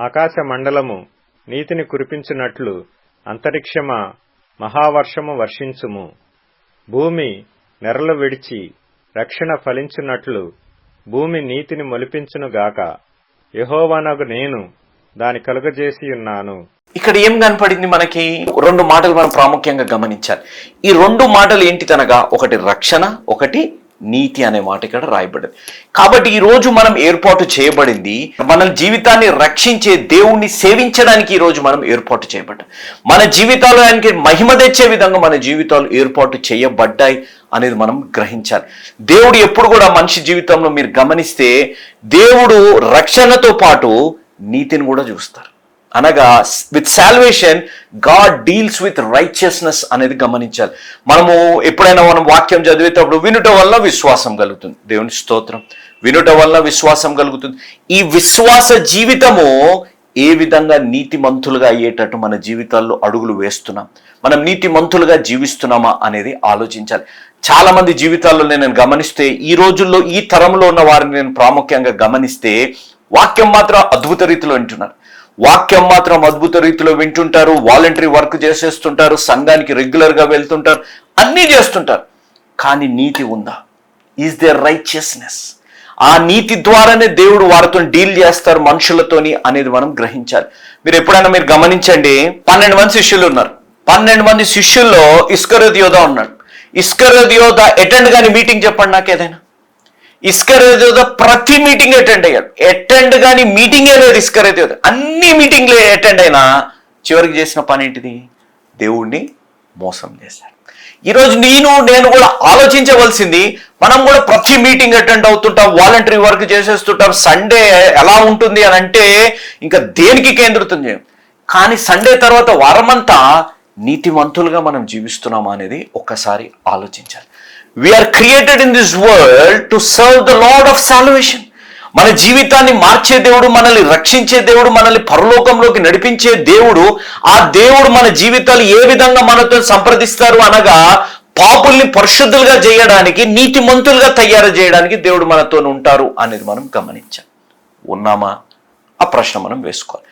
ఆకాశ మండలము నీతిని కురిపించునట్లు అంతరిక్షమా మహావర్షము వర్షించుము. భూమి నెరలు విడిచి రక్షణ ఫలించునట్లు భూమి నీతిని మొలిపించునుగాక యహోవానగు నేను దాని కలుగజేసియున్నాను. ఇక్కడ ఏం కనపడింది మనకి? రెండు మాటలు మనం ప్రాముఖ్యంగా గమనించాలి. ఈ రెండు మాటలు ఏంటిదనగా ఒకటి రక్షణ ఒకటి నీతి అనే మాట ఇక్కడ రాయబడింది. కాబట్టి ఈ రోజు మనం ఏర్పాటు చేయబడింది మన జీవితాన్ని రక్షించే దేవుణ్ణి సేవించడానికి ఈ రోజు మనం ఏర్పాటు చేయబడ్డాం. మన జీవితాలు ఆయనకి మహిమ తెచ్చే విధంగా మన జీవితాలు ఏర్పాటు చేయబడ్డాయి అనేది మనం గ్రహించాలి. దేవుడు ఎప్పుడు కూడా మనిషి జీవితంలో మీరు గమనిస్తే దేవుడు రక్షణతో పాటు నీతిని కూడా చూస్తారు. అనగా with salvation God deals with righteousness అనేది గమనించాలి. మనము ఎప్పుడైనా మనం వాక్యం చదివేటప్పుడు వినుట వల్ల విశ్వాసం కలుగుతుంది. దేవుని స్తోత్రం. వినుట వల్ల విశ్వాసం కలుగుతుంది. ఈ విశ్వాస జీవితము ఏ విధంగా నీతిమంతులుగా అయ్యేటట్టు మన జీవితాల్లో అడుగులు వేస్తున్నాం? మనం నీతిమంతులుగా జీవిస్తున్నామా అనేది ఆలోచించాలి. చాలా మంది జీవితాల్లో నేను గమనిస్తే ఈ రోజుల్లో ఈ తరంలో ఉన్న వారిని నేను ప్రాముఖ్యంగా గమనిస్తే వాక్యం మాత్రం అద్భుత రీతిలో వింటున్నారు. వాక్యం మాత్రం అద్భుత రీతిలో వింటుంటారు వాలంటరీ వర్క్ చేసేస్తుంటారు సంఘానికి రెగ్యులర్గా వెళ్తుంటారు అన్నీ చేస్తుంటారు. కానీ నీతి ఉందా? ఈజ్ దేర్ రైచియస్నెస్ ఆ నీతి ద్వారానే దేవుడు వారితో డీల్ చేస్తారు మనుషులతోని అనేది మనం గ్రహించాలి. మీరు ఎప్పుడైనా మీరు గమనించండి పన్నెండు మంది శిష్యులు ఉన్నారు. పన్నెండు మంది శిష్యుల్లో ఇస్కరద్ యోధ ఉన్నాడు. ఇస్కరద్ యోధ అటెండ్ కానీ మీటింగ్ చెప్పండి నాకు ఏదైనా ఇస్కరేజ్ ప్రతి మీటింగ్ అటెండ్ అయ్యాడు. అటెండ్ కానీ మీటింగే లేదు ఇస్కరేజ్ అన్ని మీటింగ్లు అటెండ్ అయినా చివరికి చేసిన పని ఏంటిది? దేవుణ్ణి మోసం చేశాడు. ఈరోజు నేను నేను కూడా ఆలోచించవలసింది మనం కూడా ప్రతి మీటింగ్ అటెండ్ అవుతుంటాం వాలంటరీ వర్క్ చేసేస్తుంటాం సండే ఎలా ఉంటుంది అని అంటే ఇంకా దేనికి కేంద్రితం చేయం? కానీ సండే తర్వాత వారమంతా నీతిమంతులుగా మనం జీవిస్తున్నామా అనేది ఒక్కసారి ఆలోచించాలి. We are created in this world to serve the Lord of salvation మన జీవితాన్ని మార్చే దేవుడు మనల్ని రక్షించే దేవుడు మనల్ని పరలోకంలోకి నడిపించే దేవుడు ఆ దేవుడు మన జీవితాలు ఏ విధంగా మనతో సంప్రదిస్తారు అనగా పాపుల్ని పరిశుద్ధులుగా చేయడానికి నీతిమంతులుగా తయారు చేయడానికి దేవుడు మనతో ఉంటారు అనేది మనం గమనించాం ఉన్నామా? ఆ ప్రశ్న మనం వేసుకోవాలి.